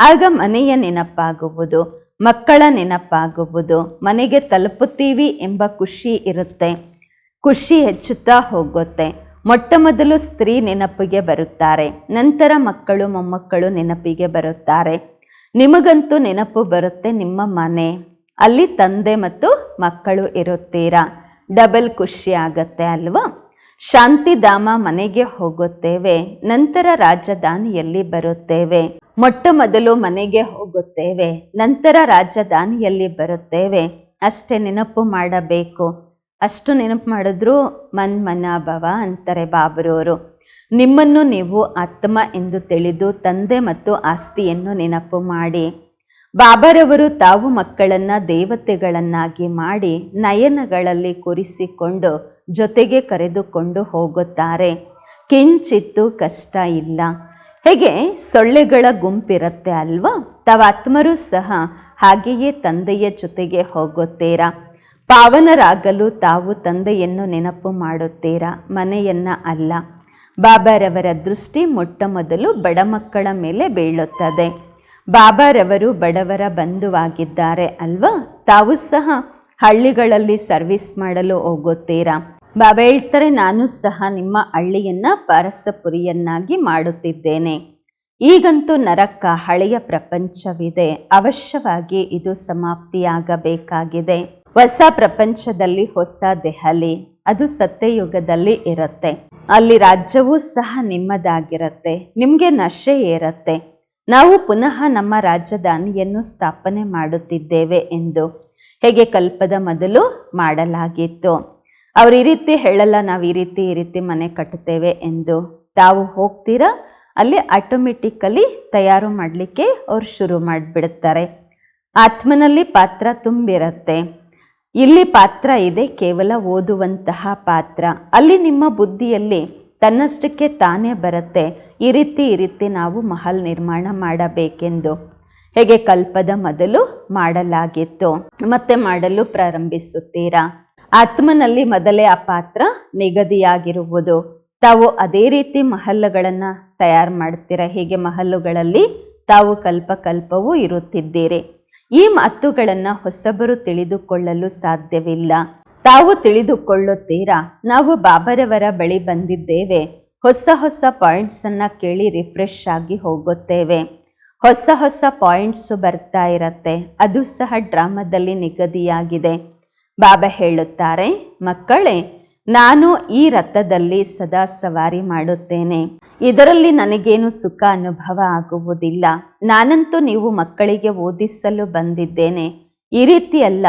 ಆಗ ಮನೆಯ ನೆನಪಾಗುವುದು, ಮಕ್ಕಳ ನೆನಪಾಗುವುದು, ಮನೆಗೆ ತಲುಪುತ್ತೀವಿ ಎಂಬ ಖುಷಿ ಇರುತ್ತೆ. ಖುಷಿ ಹೆಚ್ಚುತ್ತಾ ಹೋಗುತ್ತೆ. ಮೊಟ್ಟ ಮೊದಲು ಸ್ತ್ರೀ ನೆನಪಿಗೆ ಬರುತ್ತಾರೆ, ನಂತರ ಮಕ್ಕಳು ಮೊಮ್ಮಕ್ಕಳು ನೆನಪಿಗೆ ಬರುತ್ತಾರೆ. ನಿಮಗಂತೂ ನೆನಪು ಬರುತ್ತೆ ನಿಮ್ಮ ಮನೆ. ಅಲ್ಲಿ ತಂದೆ ಮತ್ತು ಮಕ್ಕಳು ಇರುತ್ತೀರಾ? ಡಬಲ್ ಖುಷಿ ಆಗತ್ತೆ ಅಲ್ವಾ? ಶಾಂತಿಧಾಮ ಮನೆಗೆ ಹೋಗುತ್ತೇವೆ. ನಂತರ ರಾಜಧಾನಿಯಲ್ಲಿ ಬರುತ್ತೇವೆ. ಮೊಟ್ಟ ಮೊದಲು ಮನೆಗೆ ಹೋಗುತ್ತೇವೆ. ನಂತರ ರಾಜಧಾನಿಯಲ್ಲಿ ಬರುತ್ತೇವೆ. ಅಷ್ಟೇ ನೆನಪು ಮಾಡಬೇಕು. ಅಷ್ಟು ನೆನಪು ಮಾಡಿದ್ರು ಮನ್ ಮನಾಭವ ಅಂತಾರೆ ಬಾಬರವರು ನಿಮ್ಮನ್ನು ನೀವು ಆತ್ಮ ಎಂದು ತಿಳಿದು ತಂದೆ ಮತ್ತು ಆಸ್ತಿಯನ್ನು ನೆನಪು ಮಾಡಿ. ಬಾಬರವರು ತಾವು ಮಕ್ಕಳನ್ನು ದೇವತೆಗಳನ್ನಾಗಿ ಮಾಡಿ ನಯನಗಳಲ್ಲಿ ಕೂರಿಸಿಕೊಂಡು ಜೊತೆಗೆ ಕರೆದುಕೊಂಡು ಹೋಗುತ್ತಾರೆ. ಕಿಂಚಿತ್ತು ಕಷ್ಟ ಇಲ್ಲ. ಹೇಗೆ? ಸೊಳ್ಳೆಗಳ ಗುಂಪಿರುತ್ತೆ ಅಲ್ವಾ? ತಾವು ಆತ್ಮರು ಸಹ ಹಾಗೆಯೇ ತಂದೆಯ ಜೊತೆಗೆ ಹೋಗುತ್ತೀರಾ? ಪಾವನರಾಗಲು ತಾವು ತಂದೆಯನ್ನು ನೆನಪು ಮಾಡುತ್ತೀರಾ? ಮನೆಯನ್ನ ಅಲ್ಲ. ಬಾಬಾರವರ ದೃಷ್ಟಿ ಮೊಟ್ಟ ಮೊದಲು ಬಡ ಮಕ್ಕಳ ಮೇಲೆ ಬೀಳುತ್ತದೆ. ಬಾಬಾರವರು ಬಡವರ ಬಂಧುವಾಗಿದ್ದಾರೆ ಅಲ್ವಾ? ತಾವು ಸಹ ಹಳ್ಳಿಗಳಲ್ಲಿ ಸರ್ವಿಸ್ ಮಾಡಲು ಹೋಗುತ್ತೀರಾ? ಬಾಬಾ ಹೇಳ್ತಾರೆ, ನಾನು ಸಹ ನಿಮ್ಮ ಹಳ್ಳಿಯನ್ನು ಪಾರಸಪುರಿಯನ್ನಾಗಿ ಮಾಡುತ್ತಿದ್ದೇನೆ. ಈಗಂತೂ ನರಕ ಹಳೆಯ ಪ್ರಪಂಚವಿದೆ. ಅವಶ್ಯವಾಗಿ ಇದು ಸಮಾಪ್ತಿಯಾಗಬೇಕಾಗಿದೆ. ಹೊಸ ಪ್ರಪಂಚದಲ್ಲಿ ಹೊಸ ದೆಹಲಿ. ಅದು ಸತ್ಯಯುಗದಲ್ಲಿ ಇರುತ್ತೆ. ಅಲ್ಲಿ ರಾಜ್ಯವೂ ಸಹ ನಿಮ್ಮದಾಗಿರುತ್ತೆ. ನಿಮಗೆ ನಶೆ ಏರತ್ತೆ. ನಾವು ಪುನಃ ನಮ್ಮ ರಾಜಧಾನಿಯನ್ನು ಸ್ಥಾಪನೆ ಮಾಡುತ್ತಿದ್ದೇವೆ ಎಂದು ಹೇಗೆ ಕಲ್ಪದ ಮೊದಲು ಮಾಡಲಾಗಿತ್ತು. ಅವ್ರು ಈ ರೀತಿ ಹೇಳಲ್ಲ, ನಾವು ಈ ರೀತಿ ಈ ರೀತಿ ಮನೆ ಕಟ್ಟುತ್ತೇವೆ ಎಂದು ತಾವು ಹೋಗ್ತೀರಾ? ಅಲ್ಲಿ ಆಟೋಮೆಟಿಕಲಿ ತಯಾರು ಮಾಡಲಿಕ್ಕೆ ಅವ್ರು ಶುರು ಮಾಡಿಬಿಡುತ್ತಾರೆ ಆತ್ಮನಲ್ಲಿ ಪಾತ್ರ ತುಂಬಿರತ್ತೆ. ಇಲ್ಲಿ ಪಾತ್ರ ಇದೆ, ಕೇವಲ ಓದುವಂತಹ ಪಾತ್ರ. ಅಲ್ಲಿ ನಿಮ್ಮ ಬುದ್ಧಿಯಲ್ಲಿ ತನ್ನಷ್ಟಕ್ಕೆ ತಾನೇ ಬರುತ್ತೆ. ಈ ರೀತಿ ಈ ರೀತಿ ನಾವು ಮಹಲ್ ನಿರ್ಮಾಣ ಮಾಡಬೇಕೆಂದು. ಹೇಗೆ ಕಲ್ಪದ ಮೊದಲು ಮಾಡಲಾಗಿತ್ತು. ಮತ್ತೆ ಮಾಡಲು ಪ್ರಾರಂಭಿಸುತ್ತೀರಾ? ಆತ್ಮನಲ್ಲಿ ಮೊದಲೇ ಆ ಪಾತ್ರ ನಿಗದಿಯಾಗಿರುವುದು. ತಾವು ಅದೇ ರೀತಿ ಮಹಲ್ಲುಗಳನ್ನು ತಯಾರು ಮಾಡ್ತೀರ, ಹೀಗೆ ಮಹಲ್ಲುಗಳಲ್ಲಿ ತಾವು ಕಲ್ಪಕಲ್ಪವೂ ಇರುತ್ತಿದ್ದೀರಿ. ಈ ಮಾತುಗಳನ್ನು ಹೊಸಬರು ತಿಳಿದುಕೊಳ್ಳಲು ಸಾಧ್ಯವಿಲ್ಲ. ತಾವು ತಿಳಿದುಕೊಳ್ಳುತ್ತೀರಾ? ನಾವು ಬಾಬರವರ ಬಳಿ ಬಂದಿದ್ದೇವೆ. ಹೊಸ ಹೊಸ ಪಾಯಿಂಟ್ಸ್ ಅನ್ನ ಕೇಳಿ ರಿಫ್ರೆಶ್ ಆಗಿ ಹೋಗುತ್ತೇವೆ. ಹೊಸ ಹೊಸ ಪಾಯಿಂಟ್ಸ್ ಬರ್ತಾ ಇರತ್ತೆ. ಅದು ಸಹ ಡ್ರಾಮಾದಲ್ಲಿ ನಿಗದಿಯಾಗಿದೆ. ಬಾಬಾ ಹೇಳುತ್ತಾರೆ, ಮಕ್ಕಳೇ, ನಾನು ಈ ರಥದಲ್ಲಿ ಸದಾ ಸವಾರಿ ಮಾಡುತ್ತೇನೆ. ಇದರಲ್ಲಿ ನನಗೇನು ಸುಖ ಅನುಭವ ಆಗುವುದಿಲ್ಲ. ನಾನಂತೂ ನೀವು ಮಕ್ಕಳಿಗೆ ಓದಿಸಲು ಬಂದಿದ್ದೇನೆ. ಈ ರೀತಿಯಲ್ಲ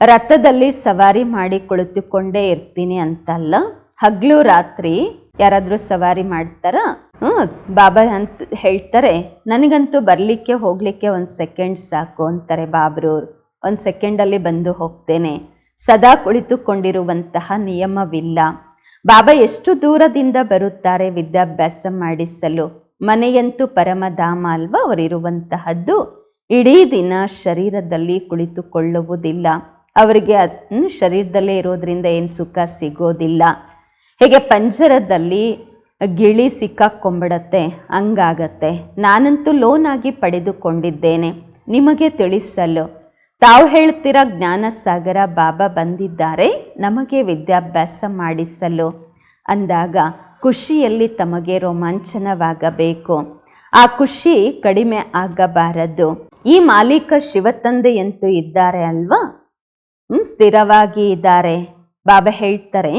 ರಥದಲ್ಲಿ ಸವಾರಿ ಮಾಡಿ ಕುಳಿತುಕೊಂಡೇ ಇರ್ತೀನಿ ಅಂತಲ್ಲ. ಹಗ್ಲು ರಾತ್ರಿ ಯಾರಾದರೂ ಸವಾರಿ ಮಾಡ್ತಾರ? ಹ್ಞೂ, ಬಾಬಾ ಅಂತ ಹೇಳ್ತಾರೆ. ನನಗಂತೂ ಬರಲಿಕ್ಕೆ ಹೋಗಲಿಕ್ಕೆ ಒಂದು ಸೆಕೆಂಡ್ ಸಾಕು ಅಂತಾರೆ ಬಾಬ್ರವ್ರು ಒಂದು ಸೆಕೆಂಡಲ್ಲಿ ಬಂದು ಹೋಗ್ತೇನೆ. ಸದಾ ಕುಳಿತುಕೊಂಡಿರುವಂತಹ ನಿಯಮವಿಲ್ಲ. ಬಾಬಾ ಎಷ್ಟು ದೂರದಿಂದ ಬರುತ್ತಾರೆ ವಿದ್ಯಾಭ್ಯಾಸ ಮಾಡಿಸಲು? ಮನೆಯಂತೂ ಪರಮಧಾಮ ಅಲ್ವಾ ಅವರಿರುವಂತಹದ್ದು? ಇಡೀ ದಿನ ಶರೀರದಲ್ಲಿ ಕುಳಿತುಕೊಳ್ಳುವುದಿಲ್ಲ. ಅವರಿಗೆ ಶರೀರದಲ್ಲೇ ಇರೋದ್ರಿಂದ ಏನು ಸುಖ ಸಿಗೋದಿಲ್ಲ. ಹೇಗೆ ಪಂಜರದಲ್ಲಿ ಗಿಳಿ ಸಿಕ್ಕಾಕ್ಕೊಂಬಿಡತ್ತೆ ಹಂಗಾಗತ್ತೆ. ನಾನಂತೂ ಲೋನ್ ಆಗಿ ಪಡೆದುಕೊಂಡಿದ್ದೇನೆ. ನಿಮಗೆ ತಿಳಿಸಲು. ತಾವು ಹೇಳ್ತೀರ ಜ್ಞಾನಸಾಗರ ಬಾಬಾ ಬಂದಿದ್ದಾರೆ, ನಮಗೆ ವಿದ್ಯಾಭ್ಯಾಸ ಮಾಡಿಸಲು. ಅಂದಾಗ ಖುಷಿಯಲ್ಲಿ ತಮಗೆ ರೋಮಾಂಚನವಾಗಬೇಕು. ಆ ಖುಷಿ ಕಡಿಮೆ ಆಗಬಾರದು. ಈ ಮಾಲೀಕ ಶಿವತಂದೆಯಂತೂ ಇದ್ದಾರೆ ಅಲ್ವಾ? ಸ್ಥಿರವಾಗಿ ಇದ್ದಾರೆ. ಬಾಬಾ ಹೇಳ್ತಾರೆ,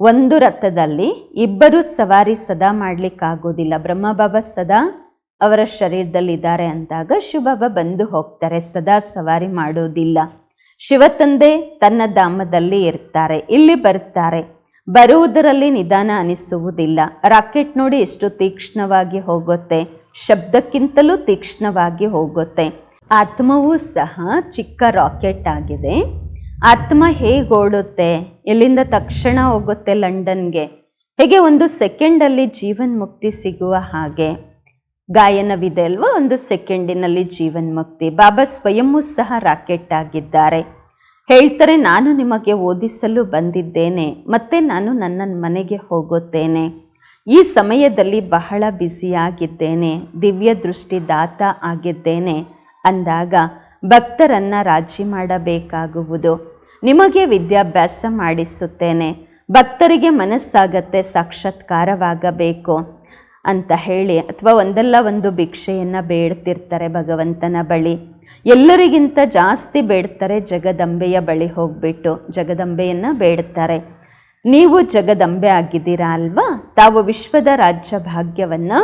ಒಂದು ರಥದಲ್ಲಿ ಇಬ್ಬರು ಸವಾರಿ ಸದಾ ಮಾಡಲಿಕ್ಕಾಗೋದಿಲ್ಲ ಬ್ರಹ್ಮ ಬಾಬಾ ಸದಾ ಅವರ ಶರೀರದಲ್ಲಿದ್ದಾರೆ ಅಂದಾಗ ಶಿವಬಾಬಾ ಬಂದು ಹೋಗ್ತಾರೆ, ಸದಾ ಸವಾರಿ ಮಾಡೋದಿಲ್ಲ ಶಿವತಂದೆ ತನ್ನ ಧಾಮದಲ್ಲಿ ಇರ್ತಾರೆ, ಇಲ್ಲಿ ಬರ್ತಾರೆ. ಬರುವುದರಲ್ಲಿ ನಿಧಾನ ಅನಿಸುವುದಿಲ್ಲ. ರಾಕೆಟ್ ನೋಡಿ ಎಷ್ಟು ತೀಕ್ಷ್ಣವಾಗಿ ಹೋಗುತ್ತೆ, ಶಬ್ದಕ್ಕಿಂತಲೂ ತೀಕ್ಷ್ಣವಾಗಿ ಹೋಗುತ್ತೆ. ಆತ್ಮವೂ ಸಹ ಚಿಕ್ಕ ರಾಕೆಟ್ ಆಗಿದೆ. ಆತ್ಮ ಹೇಗೆ ಓಡುತ್ತೆ ಇಲ್ಲಿಂದ ತಕ್ಷಣ ಹೋಗುತ್ತೆ ಲಂಡನ್ಗೆ? ಹೇಗೆ ಒಂದು ಸೆಕೆಂಡಲ್ಲಿ ಜೀವನ್ ಮುಕ್ತಿ ಸಿಗುವ ಹಾಗೆ? ಗಾಯನವಿದೆ ಅಲ್ವಾ ಒಂದು ಸೆಕೆಂಡಿನಲ್ಲಿ ಜೀವನ್ ಮುಕ್ತಿ. ಬಾಬಾ ಸ್ವಯಂ ಸಹ ರಾಕೆಟ್ ಆಗಿದ್ದಾರೆ. ಹೇಳ್ತಾರೆ, ನಾನು ನಿಮಗೆ ಓದಿಸಲು ಬಂದಿದ್ದೇನೆ. ಮತ್ತೆ ನಾನು ನನ್ನ ಮನೆಗೆ ಹೋಗುತ್ತೇನೆ. ಈ ಸಮಯದಲ್ಲಿ ಬಹಳ ಬ್ಯುಸಿಯಾಗಿದ್ದೇನೆ ದಿವ್ಯ ದೃಷ್ಟಿ ದಾತ ಆಗಿದ್ದೇನೆ. ಅಂದಾಗ ಭಕ್ತರನ್ನ ರಾಜಿ ಮಾಡಬೇಕಾಗುವುದು. ನಿಮಗೆ ವಿದ್ಯಾಭ್ಯಾಸ ಮಾಡಿಸುತ್ತೇನೆ. ಭಕ್ತರಿಗೆ ಮನಸ್ಸಾಗತ್ತೆ ಸಾಕ್ಷಾತ್ಕಾರವಾಗಬೇಕು. ಅಂತ ಹೇಳಿ ಅಥವಾ ಒಂದಲ್ಲ ಒಂದು ಭಿಕ್ಷೆಯನ್ನು ಬೇಡ್ತಿರ್ತಾರೆ ಭಗವಂತನ ಬಳಿ. ಎಲ್ಲರಿಗಿಂತ ಜಾಸ್ತಿ ಬೇಡ್ತಾರೆ ಜಗದಂಬೆಯ ಬಳಿ ಹೋಗ್ಬಿಟ್ಟು, ಜಗದಂಬೆಯನ್ನು ಬೇಡ್ತಾರೆ. ನೀವು ಜಗದಂಬೆ ಆಗಿದ್ದೀರಾ ಅಲ್ವಾ? ತಾವು ವಿಶ್ವದ ರಾಜ್ಯ ಭಾಗ್ಯವನ್ನು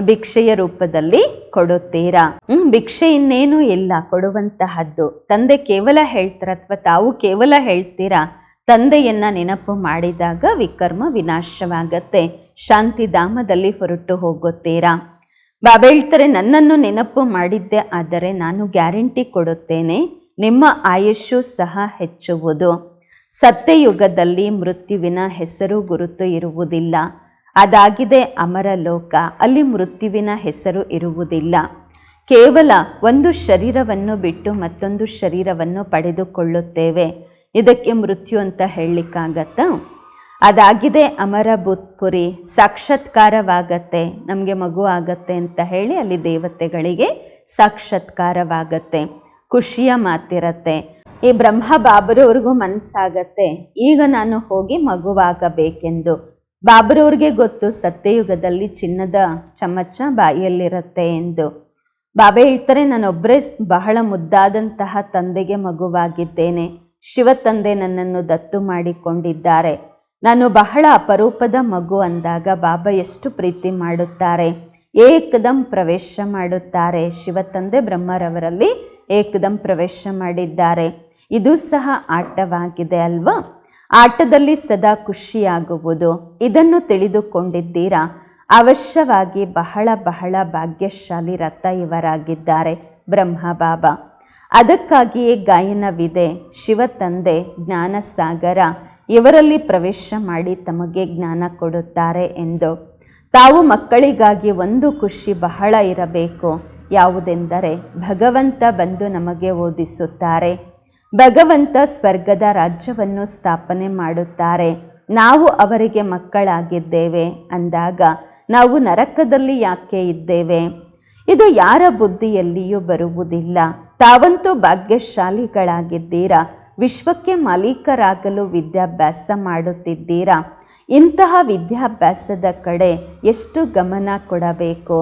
ಭಿಕ್ಷೆಯ ರೂಪದಲ್ಲಿ ಕೊಡುತ್ತೀರಾ? ಭಿಕ್ಷೆ ಇನ್ನೇನು ಇಲ್ಲ, ಕೊಡುವಂತಹದ್ದು. ತಂದೆ ಕೇವಲ ಹೇಳ್ತಾರೆ ಅಥವಾ ತಾವು ಕೇವಲ ಹೇಳ್ತೀರಾ? ತಂದೆಯನ್ನ ನೆನಪು ಮಾಡಿದಾಗ ವಿಕರ್ಮ ವಿನಾಶವಾಗತ್ತೆ. ಶಾಂತಿಧಾಮದಲ್ಲಿ ಹೊರಟು ಹೋಗುತ್ತೀರಾ? ಬಾಬಾ ಹೇಳ್ತಾರೆ, ನನ್ನನ್ನು ನೆನಪು ಮಾಡಿದ್ದೆ, ಆದರೆ ನಾನು ಗ್ಯಾರಂಟಿ ಕೊಡುತ್ತೇನೆ. ನಿಮ್ಮ ಆಯುಷ್ಯು ಸಹ ಹೆಚ್ಚುವುದು. ಸತ್ಯಯುಗದಲ್ಲಿ ಮೃತ್ಯುವಿನ ಹೆಸರು ಗುರುತು ಇರುವುದಿಲ್ಲ. ಅದಾಗಿದೆ ಅಮರ ಲೋಕ. ಅಲ್ಲಿ ಮೃತ್ಯುವಿನ ಹೆಸರು ಇರುವುದಿಲ್ಲ. ಕೇವಲ ಒಂದು ಶರೀರವನ್ನು ಬಿಟ್ಟು ಮತ್ತೊಂದು ಶರೀರವನ್ನು ಪಡೆದುಕೊಳ್ಳುತ್ತೇವೆ. ಇದಕ್ಕೆ ಮೃತ್ಯು ಅಂತ ಹೇಳಲಿಕ್ಕಾಗತ್ತಾ? ಅದಾಗಿದೆ ಅಮರ ಭೂತ್ಪುರಿ ಸಾಕ್ಷಾತ್ಕಾರವಾಗತ್ತೆ, ನಮಗೆ ಮಗು ಆಗತ್ತೆ ಅಂತ ಹೇಳಿ ಅಲ್ಲಿ ದೇವತೆಗಳಿಗೆ ಸಾಕ್ಷಾತ್ಕಾರವಾಗತ್ತೆ, ಖುಷಿಯ ಮಾತಿರತ್ತೆ. ಈ ಬ್ರಹ್ಮ ಬಾಬರವ್ರಿಗೂ ಮನಸ್ಸಾಗತ್ತೆ ಈಗ ನಾನು ಹೋಗಿ ಮಗುವಾಗಬೇಕೆಂದು. ಬಾಬರವ್ರಿಗೆ ಗೊತ್ತು, ಸತ್ಯಯುಗದಲ್ಲಿ ಚಿನ್ನದ ಚಮಚ ಬಾಯಿಯಲ್ಲಿರುತ್ತೆ ಎಂದು. ಬಾಬೆ ಹೇಳ್ತಾರೆ ನಾನೊಬ್ಬರೇ ಬಹಳ ಮುದ್ದಾದಂತಹ ತಂದೆಗೆ ಮಗುವಾಗಿದ್ದೇನೆ. ಶಿವ ತಂದೆ ನನ್ನನ್ನು ದತ್ತು ಮಾಡಿಕೊಂಡಿದ್ದಾರೆ. ನಾನು ಬಹಳ ಅಪರೂಪದ ಮಗು ಅಂದಾಗ ಬಾಬಾ ಎಷ್ಟು ಪ್ರೀತಿ ಮಾಡುತ್ತಾರೆ. ಏಕದಂ ಪ್ರವೇಶ ಮಾಡುತ್ತಾರೆ. ಶಿವತಂದೆ ಬ್ರಹ್ಮರವರಲ್ಲಿ ಏಕದಂ ಪ್ರವೇಶ ಮಾಡಿದ್ದಾರೆ. ಇದು ಸಹ ಆಟವಾಗಿದೆ ಅಲ್ವಾ? ಆಟದಲ್ಲಿ ಸದಾ ಖುಷಿಯಾಗುವುದು. ಇದನ್ನು ತಿಳಿದುಕೊಂಡಿದ್ದೀರಾ? ಅವಶ್ಯವಾಗಿ ಬಹಳ ಬಹಳ ಭಾಗ್ಯಶಾಲಿ ರಥ ಇವರಾಗಿದ್ದಾರೆ ಬ್ರಹ್ಮ ಬಾಬಾ. ಅದಕ್ಕಾಗಿಯೇ ಗಾಯನವಿದೆ, ಶಿವತಂದೆ, ಜ್ಞಾನಸಾಗರ, ಇವರಲ್ಲಿ ಪ್ರವೇಶ ಮಾಡಿ ತಮಗೆ ಜ್ಞಾನ ಕೊಡುತ್ತಾರೆ ಎಂದು. ತಾವು ಮಕ್ಕಳಿಗಾಗಿ ಒಂದು ಖುಷಿ ಬಹಳ ಇರಬೇಕು. ಯಾವುದೆಂದರೆ, ಭಗವಂತ ಬಂದು ನಮಗೆ ಓದಿಸುತ್ತಾರೆ. ಭಗವಂತ ಸ್ವರ್ಗದ ರಾಜ್ಯವನ್ನು ಸ್ಥಾಪನೆ ಮಾಡುತ್ತಾರೆ. ನಾವು ಅವರಿಗೆ ಮಕ್ಕಳಾಗಿದ್ದೇವೆ ಅಂದಾಗ ನಾವು ನರಕದಲ್ಲಿ ಯಾಕೆ ಇದ್ದೇವೆ? ಇದು ಯಾರ ಬುದ್ಧಿಯಲ್ಲಿಯೂ ಬರುವುದಿಲ್ಲ. ತಾವಂತೂ ಭಾಗ್ಯಶಾಲಿಗಳಾಗಿದ್ದೀರಾ? ವಿಶ್ವಕ್ಕೆ ಮಾಲೀಕರಾಗಲು ವಿದ್ಯಾಭ್ಯಾಸ ಮಾಡುತ್ತಿದ್ದೀರಾ? ಇಂತಹ ವಿದ್ಯಾಭ್ಯಾಸದ ಕಡೆ ಎಷ್ಟು ಗಮನ ಕೊಡಬೇಕು?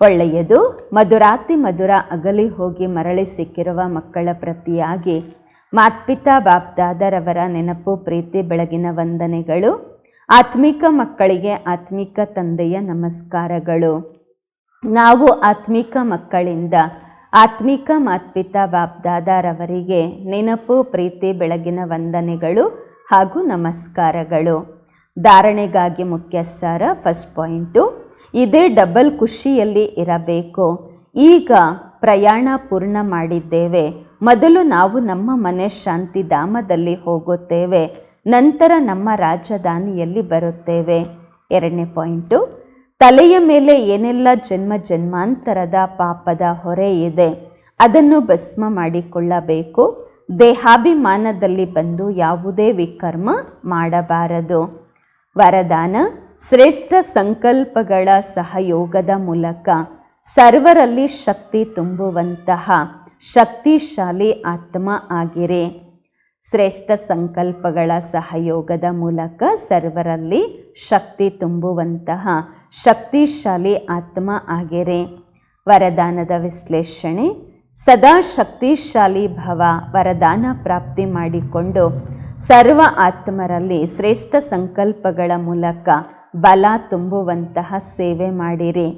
ಒಳ್ಳೆಯದು, ಮಧುರಾತಿ ಮಧುರ ಅಗಲಿ ಹೋಗಿ ಮರಳಿ ಸಿಕ್ಕಿರುವ ಮಕ್ಕಳ ಪ್ರತಿಯಾಗಿ. ಮಾತ್ಪಿತಾ ಬಾಪ್ದಾದರವರ ನೆನಪು, ಪ್ರೀತಿ, ಬೆಳಗಿನ ವಂದನೆಗಳು. ಆತ್ಮಿಕ ಮಕ್ಕಳಿಗೆ ಆತ್ಮಿಕ ತಂದೆಯ ನಮಸ್ಕಾರಗಳು. ನಾವು ಆತ್ಮಿಕ ಮಕ್ಕಳಿಂದ ಆತ್ಮಿಕ ಮಾತ್ಪಿತಾ ಬಾಬ್ದಾದಾರವರಿಗೆ ನೆನಪು, ಪ್ರೀತಿ, ಬೆಳಗಿನ ವಂದನೆಗಳು ಹಾಗೂ ನಮಸ್ಕಾರಗಳು. ಧಾರಣೆಗಾಗಿ ಮುಖ್ಯ ಸಾರ ಫಸ್ಟ್ ಪಾಯಿಂಟು ಇದೇ ಡಬಲ್ ಖುಷಿಯಲ್ಲಿ ಇರಬೇಕು. ಈಗ ಪ್ರಯಾಣ ಪೂರ್ಣ ಮಾಡಿದ್ದೇವೆ. ಮೊದಲು ನಾವು ನಮ್ಮ ಮನೆ ಶಾಂತಿಧಾಮದಲ್ಲಿ ಹೋಗುತ್ತೇವೆ. ನಂತರ ನಮ್ಮ ರಾಜಧಾನಿಯಲ್ಲಿ ಬರುತ್ತೇವೆ. ಎರಡನೇ ಪಾಯಿಂಟು ತಲೆಯ ಮೇಲೆ ಏನೆಲ್ಲ ಜನ್ಮ ಜನ್ಮಾಂತರದ ಪಾಪದ ಹೊರೆ ಇದೆ, ಅದನ್ನು ಭಸ್ಮ ಮಾಡಿಕೊಳ್ಳಬೇಕು. ದೇಹಾಭಿಮಾನದಲ್ಲಿ ಬಂದು ಯಾವುದೇ ವಿಕರ್ಮ ಮಾಡಬಾರದು. ವರದಾನ, ಶ್ರೇಷ್ಠ ಸಂಕಲ್ಪಗಳ ಸಹಯೋಗದ ಮೂಲಕ ಸರ್ವರಲ್ಲಿ ಶಕ್ತಿ ತುಂಬುವಂತಹ ಶಕ್ತಿಶಾಲಿ ಆತ್ಮ ಆಗಿರಿ. ಶ್ರೇಷ್ಠ ಸಂಕಲ್ಪಗಳ ಸಹಯೋಗದ ಮೂಲಕ ಸರ್ವರಲ್ಲಿ ಶಕ್ತಿ ತುಂಬುವಂತಹ ಶಕ್ತಿಶಾಲಿ ಆತ್ಮ ಆಗಿರಿ. ವರದಾನದ ವಿಶ್ಲೇಷಣೆ, ಸದಾ ಶಕ್ತಿಶಾಲಿ ಭವ ವರದಾನ ಪ್ರಾಪ್ತಿ ಮಾಡಿಕೊಂಡು ಸರ್ವ ಆತ್ಮರಲ್ಲಿ ಶ್ರೇಷ್ಠ ಸಂಕಲ್ಪಗಳ ಮೂಲಕ ಬಲ ತುಂಬುವಂತಹ ಸೇವೆ ಮಾಡಿರಿ.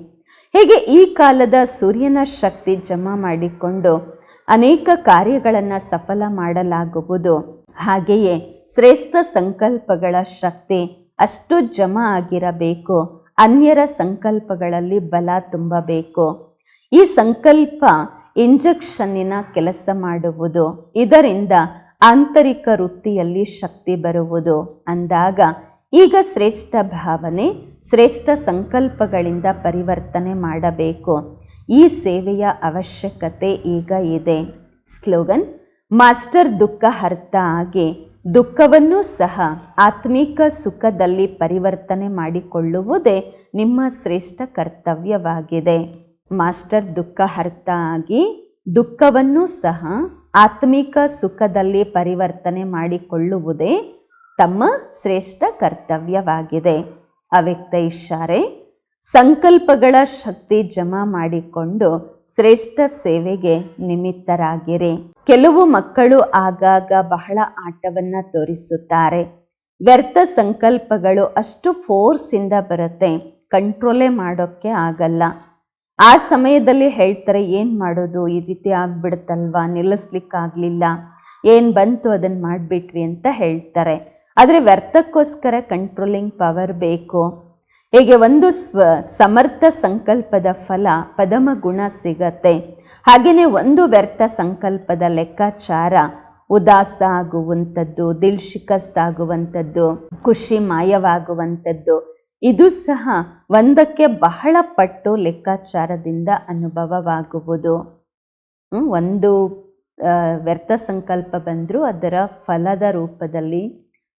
ಹೀಗೆ ಈ ಕಾಲದ ಸೂರ್ಯನ ಶಕ್ತಿ ಜಮಾ ಮಾಡಿಕೊಂಡು ಅನೇಕ ಕಾರ್ಯಗಳನ್ನು ಸಫಲ ಮಾಡಲಾಗುವುದು. ಹಾಗೆಯೇ ಶ್ರೇಷ್ಠ ಸಂಕಲ್ಪಗಳ ಶಕ್ತಿ ಅಷ್ಟು ಜಮಾ ಆಗಿರಬೇಕು. ಅನ್ಯರ ಸಂಕಲ್ಪಗಳಲ್ಲಿ ಬಲ ತುಂಬಬೇಕು. ಈ ಸಂಕಲ್ಪ ಇಂಜೆಕ್ಷನ್ನಿನ ಕೆಲಸ ಮಾಡುವುದು. ಇದರಿಂದ ಆಂತರಿಕ ವೃತ್ತಿಯಲ್ಲಿ ಶಕ್ತಿ ಬರುವುದು ಅಂದಾಗ ಈಗ ಶ್ರೇಷ್ಠ ಭಾವನೆ, ಶ್ರೇಷ್ಠ ಸಂಕಲ್ಪಗಳಿಂದ ಪರಿವರ್ತನೆ ಮಾಡಬೇಕು. ಈ ಸೇವೆಯ ಅವಶ್ಯಕತೆ ಈಗ ಇದೆ. ಸ್ಲೋಗನ್, ಮಾಸ್ಟರ್ ದುಃಖ ಹರ್ತ ಆಗಿ ದುಃಖವನ್ನೂ ಸಹ ಆತ್ಮಿಕ ಸುಖದಲ್ಲಿ ಪರಿವರ್ತನೆ ಮಾಡಿಕೊಳ್ಳುವುದೇ ನಿಮ್ಮ ಶ್ರೇಷ್ಠ ಕರ್ತವ್ಯವಾಗಿದೆ. ಮಾಸ್ಟರ್ ದುಃಖ ಅರ್ಥ ಆಗಿ ದುಃಖವನ್ನೂ ಸಹ ಆತ್ಮಿಕ ಸುಖದಲ್ಲಿ ಪರಿವರ್ತನೆ ಮಾಡಿಕೊಳ್ಳುವುದೇ ತಮ್ಮ ಶ್ರೇಷ್ಠ ಕರ್ತವ್ಯವಾಗಿದೆ. ಅವ್ಯಕ್ತ ಇಶಾರೆ ಸಂಕಲ್ಪಗಳ ಶಕ್ತಿ ಜಮಾ ಮಾಡಿಕೊಂಡು ಶ್ರೇಷ್ಠ ಸೇವೆಗೆ ನಿಮಿತ್ತರಾಗಿರಿ. ಕೆಲವು ಮಕ್ಕಳು ಆಗಾಗ ಬಹಳ ಆಟವನ್ನು ತೋರಿಸುತ್ತಾರೆ. ವ್ಯರ್ಥ ಸಂಕಲ್ಪಗಳು ಅಷ್ಟು ಫೋರ್ಸಿಂದ ಬರುತ್ತೆ ಕಂಟ್ರೋಲೇ ಮಾಡೋಕ್ಕೆ ಆಗಲ್ಲ. ಆ ಸಮಯದಲ್ಲಿ ಹೇಳ್ತಾರೆ, ಏನು ಮಾಡೋದು? ಈ ರೀತಿ ಆಗ್ಬಿಡುತ್ತಲ್ವಾ? ನಿಲ್ಲಿಸ್ಲಿಕ್ಕಾಗಲಿಲ್ಲ. ಏನು ಬಂತು? ಅದನ್ನು ಮಾಡಿಬಿಟ್ವಿ ಅಂತ ಹೇಳ್ತಾರೆ. ಆದರೆ ವ್ಯರ್ಥಕ್ಕೋಸ್ಕರ ಕಂಟ್ರೋಲಿಂಗ್ ಪವರ್ ಬೇಕು. ಹೀಗೆ ಒಂದು ಸ್ವ ಸಮರ್ಥ ಸಂಕಲ್ಪದ ಫಲ ಪದಮ ಗುಣ ಸಿಗತ್ತೆ. ಹಾಗೆಯೇ ಒಂದು ವ್ಯರ್ಥ ಸಂಕಲ್ಪದ ಲೆಕ್ಕಾಚಾರ ಉದಾಸ ಆಗುವಂಥದ್ದು ದಿಲ್ ಶಿಕಸ್ತಾಗುವಂಥದ್ದು, ಖುಷಿ ಮಾಯವಾಗುವಂಥದ್ದು, ಇದು ಸಹ ಒಂದಕ್ಕೆ ಬಹಳ ಪಟ್ಟು ಲೆಕ್ಕಾಚಾರದಿಂದ ಅನುಭವವಾಗುವುದು. ಒಂದು ವ್ಯರ್ಥ ಸಂಕಲ್ಪ ಬಂದರೂ ಅದರ ಫಲದ ರೂಪದಲ್ಲಿ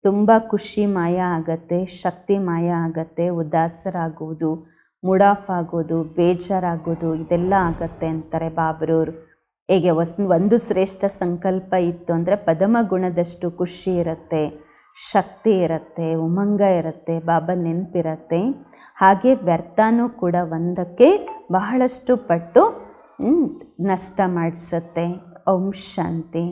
ತುಂಬ ಖುಷಿ ಮಾಯ ಆಗತ್ತೆ, ಶಕ್ತಿ ಮಾಯ ಆಗತ್ತೆ, ಉದಾಸರಾಗುವುದು ಮುಡಾಫ್ ಆಗೋದು ಬೇಜಾರಾಗೋದು, ಇದೆಲ್ಲ ಆಗತ್ತೆ ಅಂತಾರೆ ಬಾಬ್ರವ್ರು ಹೇಗೆ ಹೊಸ, ಒಂದು ಶ್ರೇಷ್ಠ ಸಂಕಲ್ಪ ಇತ್ತು ಅಂದರೆ ಪದಮ ಗುಣದಷ್ಟು ಖುಷಿ ಇರುತ್ತೆ, ಶಕ್ತಿ ಇರುತ್ತೆ, ಉಮಂಗ ಇರುತ್ತೆ, ಬಾಬಾ ನೆನಪಿರತ್ತೆ. ಹಾಗೆ ವ್ಯರ್ಥನೂ ಕೂಡ ಒಂದಕ್ಕೆ ಬಹಳಷ್ಟು ಪಟ್ಟು ನಷ್ಟ ಮಾಡಿಸುತ್ತೆ. ಓಂ ಶಾಂತಿ.